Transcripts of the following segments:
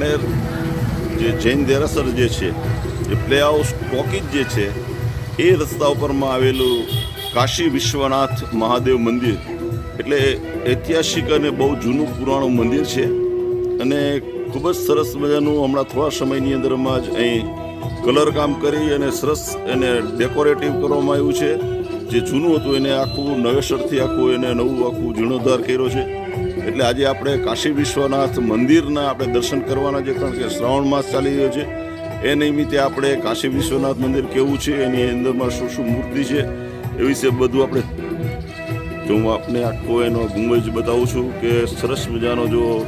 વાંકાનેર જે જૈન દેરાસર જે છે, એ પ્લે હાઉસ ટોકીજ જે છે, એ રસ્તા ઉપરમાં આવેલું કાશી વિશ્વનાથ મહાદેવ મંદિર. એટલે ઐતિહાસિક અને બહુ જૂનું પુરાણું મંદિર છે અને ખૂબ જ સરસ મજાનું હમણાં થોડા સમયની અંદરમાં જ અહીં કલર કામ કરી અને સરસ એને ડેકોરેટિવ કરવામાં આવ્યું છે. જે જૂનું હતું એને આખું નવેસરથી આખું એને નવું આખું જીર્ણોદ્ધાર કર્યો છે. એટલે આજે આપણે કાશી વિશ્વનાથ મંદિરના આપણે દર્શન કરવાના છે કારણ કે શ્રાવણ માસ ચાલી રહ્યો છે. એ નિમિત્તે આપણે કાશી વિશ્વનાથ મંદિર કેવું છે, એની અંદરમાં શું શું મૂર્તિ છે, એ વિશે બધું આપણે જો હું આપને આખો એનો ગુંબજ બતાવું છું કે સરસ મજાનો જો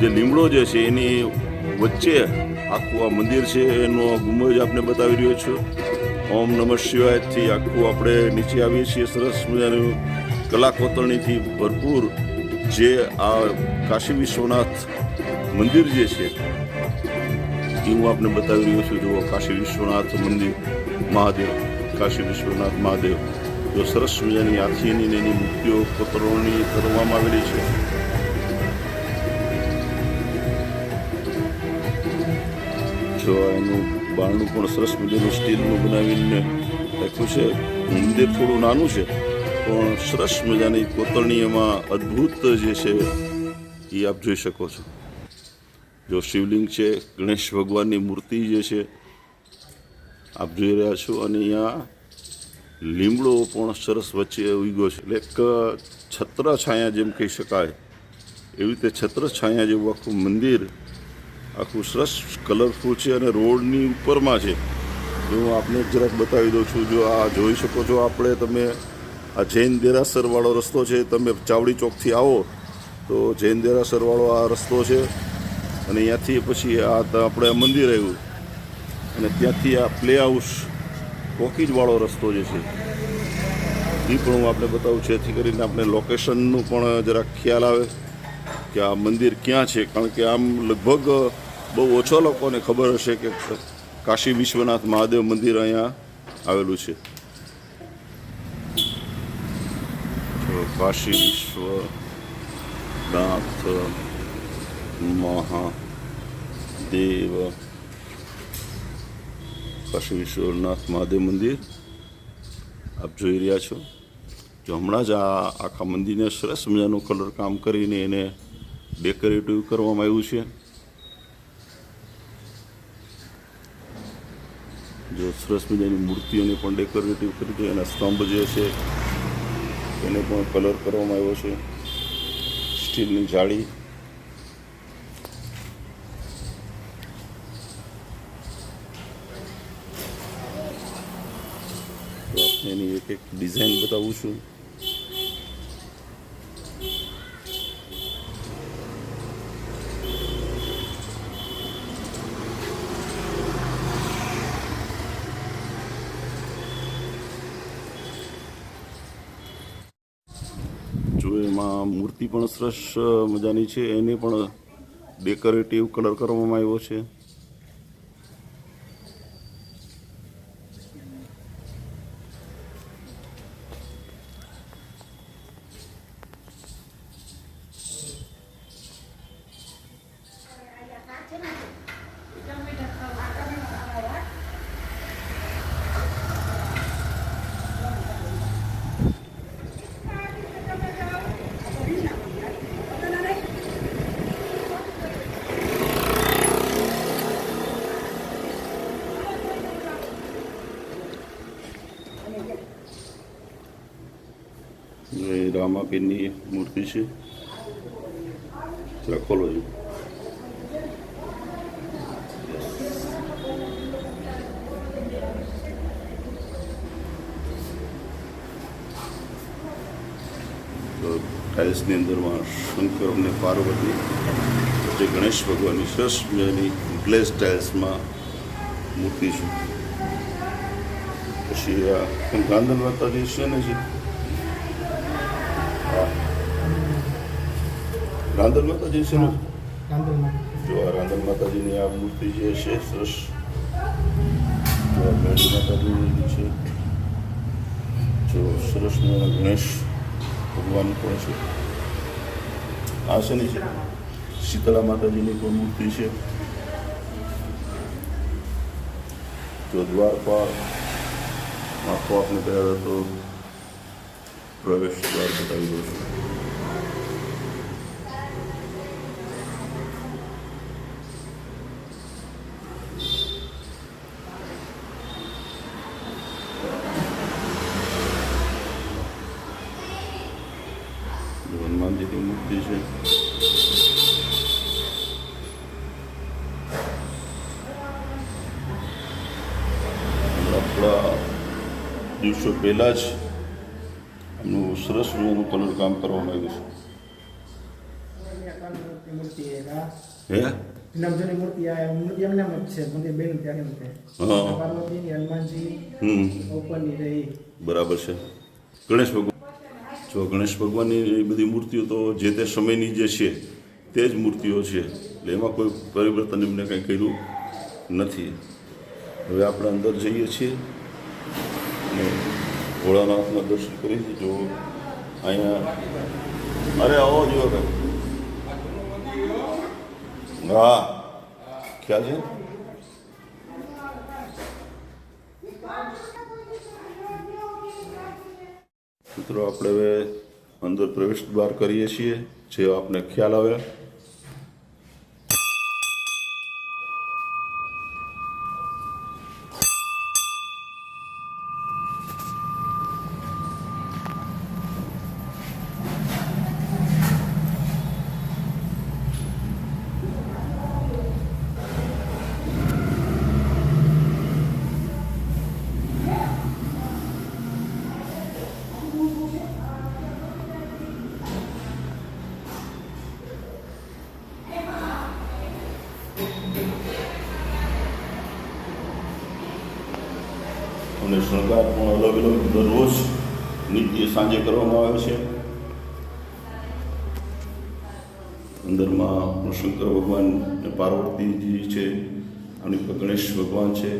જે લીમડો જે છે, એની વચ્ચે આખું આ મંદિર છે, એનો ગુંબજ આપને બતાવી રહ્યો છું. ઓમ નમઃ શિવાયથી આખું આપણે નીચે આવીએ છીએ. સરસ મજાનું કલા કોતરણીથી ભરપૂર જે આ કાશી વિશ્વનાથ મંદિર જે છે એ હું આપને બતાવી રહ્યો છું, જુઓ, કાશી વિશ્વનાથ મંદિર, મહાદેવ, કાશી વિશ્વનાથ મહાદેવ. જો સરસ મજાની હાથીની એની મૂર્તિઓ કોતરણી કરવામાં આવેલી છે. જો એનું બારણું પણ સરસ મજાનું સ્ટીલનું બનાવીને રાખ્યું છે, મંદિર થોડું નાનું છે પણ સરસ મજાની કોતરણીમાં અદ્ભુત જે છે, એ આપ જોઈ શકો છો. જો શિવલિંગ છે, ગણેશ ભગવાનની મૂર્તિ જે છે, આપ જોઈ રહ્યા છો અને અહીંયા લીમડો પણ સરસ વચ્ચે ઉગ્યો છે. એટલે એક છત્ર છાયા જેમ કહી શકાય. એવી રીતે છત્ર છાયા જેવું આખું મંદિર, આખું સરસ કલરફુલ છે અને રોડની ઉપરમાં છે. જો હું આપને જરાક બતાવી દઉં છું, જો આ જોઈ શકો છો, આપણે તમે આ જૈન દેરાસરવાળો રસ્તો છે, તમે ચાવડી ચોકથી આવો, તો જૈન દેરાસરવાળો આ રસ્તો છે, અને અહીંયાથી પછી આ આપણે મંદિર આવ્યું. અને ત્યાંથી આ પ્લે હાઉસ કોકીજવાળો રસ્તો જે છે, એ પણ હું આપણે બતાવું છું જેથી કરીને આપણે લોકેશનનું પણ જરાક ખ્યાલ આવે કે આ મંદિર ક્યાં છે, કારણ કે આમ લગભગ બહુ ઓછા લોકોને ખબર હશે કે કાશી વિશ્વનાથ મહાદેવ મંદિર અહીંયા આવેલું છે. કાશી વિશ્વનાથ મહાદેવ કાશી વિશ્વનાથ મહાદેવ મંદિર. આપ જોઈ રહ્યા છો જો હમણાં જ આ આખા મંદિરને સરસ મજાનું કલર કામ કરીને એને ડેકોરેટિવ કરવામાં આવ્યું છે. જો સરસ મજાની મૂર્તિઓને પણ ડેકોરેટિવ કરી એના સ્તંભ જે છે એને પણ કલર કરવામાં આવ્યો છે. સ્ટીલની જાળી. એની એક એક ડિઝાઇન બતાવું છું જો એમાં મૂર્તિ પણ સરસ મજાની છે. એને પણ ડેકોરેટિવ કલર કરવામાં આવ્યો છે એ રામાપીરની મૂર્તિ છે. જરા ખોલો છું ટાઇલ્સની અંદરમાં શંકર અને પાર્વતી, જે ગણેશ ભગવાનની સરસ મજાની ગ્લેસ ટાઇલ્સમાં મૂર્તિ છે. પછી આ ગાંધન માતાજી છે ને જે રાંધણ માતાજી શેનું જો આ રાંધલ માતાજીની આ મૂર્તિ જે છે સરસ. જો આ ગણેશ માતાજીની છે. જો સરસ ગણેશ ભગવાન પણ છે. આ શેની છે? શીતળા માતાજીની પણ મૂર્તિ છે. જો દ્વારપાલ માફો આપણે પહેલાં તો પ્રવેશ દ્વાર બતાવી દઉં છું. દિવસો પહેલાં જ એમનું સરસ મજાનું કલર કામ કરવામાં આવ્યું છે. હે? નવજોની બરાબર છે. ગણેશ ભગવાન જો ગણેશ ભગવાનની બધી મૂર્તિઓ તો જે તે સમયની જે છે, તે જ મૂર્તિઓ છે. એટલે એમાં કોઈ પરિવર્તન એમને કંઈ કર્યું નથી. હવે આપણે અંદર જઈએ છીએ. અને ભોળાનાથના દર્શન કરી જો અહીંયા અરે આવો જો હા, ખ્યાલ છે? મિત્રો, આપણે હવે અંદર પ્રવેશ દ્વાર કરીએ છીએ. જે આપને ખ્યાલ આવે અને શણગાર પણ અલગ અલગ દરરોજ નિત્ય સાંજે કરવામાં આવે છે. અંદરમાં શંકર ભગવાન અને પાર્વતીજી છે અને ગણેશ ભગવાન છે,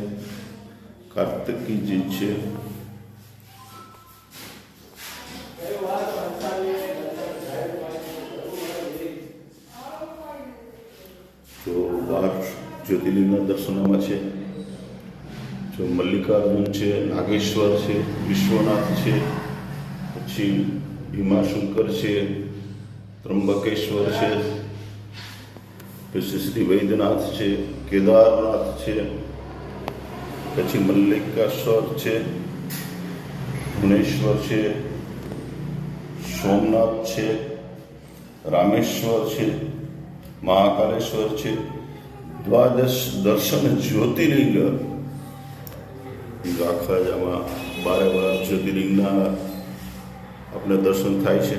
કાર્તિકીજી છે. તો બાર જ્યોતિર્લિંગના દર્શનમાં છે. જો મલ્લિકાર્જુન છે, નાગેશ્વર છે, વિશ્વનાથ છે, પછી ભીમાશંકર છે ત્રંબકેશ્વર છે, પછી શ્રી વૈદ્યનાથ છે, કેદારનાથ છે, પછી મલ્લિકાશ્વર છે ભુવનેશ્વર છે, સોમનાથ છે, રામેશ્વર છે, મહાકાલેશ્વર છે, દ્વાદશ દર્શન જ્યોતિર્લિંગ જ બારે બાર જ્યોતિર્લિંગના આપણે દર્શન થાય છે.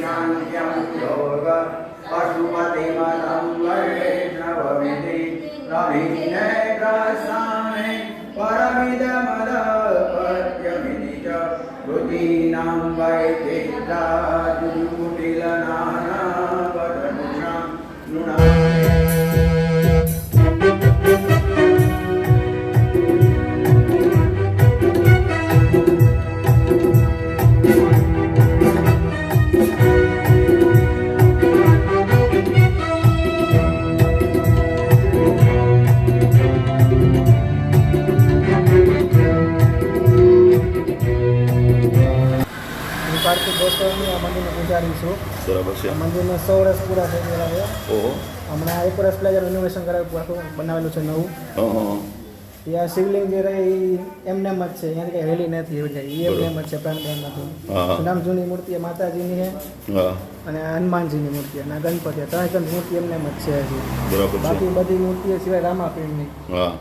शान्त्यं योग पशुपतिमलं वैष्णवमिति रविनेकस्थाने परमिदमदपत्यमिति च कृतीनां वै चित्ता આ મંદિરની છું. બરાબર છે. મંદિરને સો વર્ષ પૂરા થઈ ગયેલા છે. ઓહો. હમણાં એક વર્ષ પહેલાં જેનું ઇનોવેશન કરાવ્યું આખું બનાવેલું છે નવું. આ શિવલિંગ જે રહે એ એમનેમ જ છે અહીંયાથી કંઈ હેલી નથી એવું જાય એ એમ જ છે પ્રાણ નથી. હા જૂની મૂર્તિ એ માતાજીની છે અને હનુમાનજીની મૂર્તિ અને ગણપતિ ત્રણ મૂર્તિ એમનેમ જ છે હજી. બાકી બધી મૂર્તિઓ સિવાય રામાપીરની.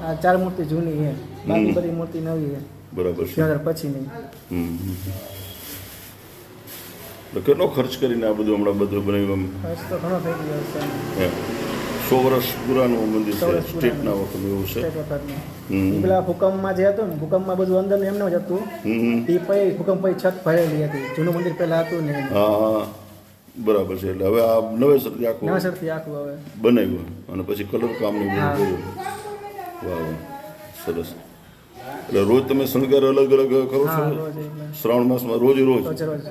આ ચાર મૂર્તિ જૂની છે બાકી બધી મૂર્તિ નવી છે. બરાબર છે. ત્રણ પછીની. હમ હમ. તો કેટલો ખર્ચ કરીને આ બધું હમણાં બધું બનાવ્યું એમ. સો વર્ષ પુરાનું મંદિર છે સ્ટેટના વખત એવું છે? પેલા ભૂકંપમાં જે હતું ને ભૂકંપમાં બધું અંદર એમને જ હતું. એ પછી ભૂકંપ પછી છત ભરેલી હતી. જૂનું મંદિર પહેલા હતું ને હા બરાબર છે. એટલે હવે આ નવેસરથી આખું નવેસરથી આખું હવે. બનાવ્યું અને પછી કલર કામ ને બધું કર્યું. વાહ સરસ. એટલે રોજ તમે શણગાર અલગ અલગ કરો છો? શ્રાવણ માસમાં રોજ રોજ રોજ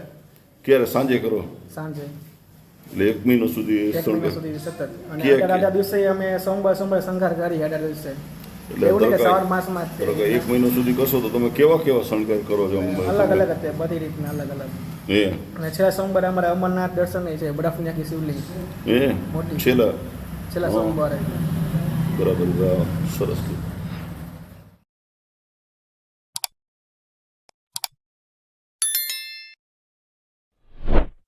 ક્યારે સાંજે કરો? સાંજે. એટલે એક મહિનો સુધી સતત. અને અઢાર દિવસે અમે સોમવાર સોમવાર સંઘાર કરીએ અઢાર દિવસે. એટલે શ્રાવણ માસમાં. એક મહિનો સુધી કરશો તો તમે કેવા કેવા શણગાર કરો છો અલગ અલગ હતી બધી રીતના અલગ અલગ. હે. અને છેલ્લા સોમવારે અમારે અમરનાથ દર્શન છે બરફની શિવલિંગ. હે. મોટી. છેલ્લા? છેલ્લા સોમવારે. બરાબર. સરસ.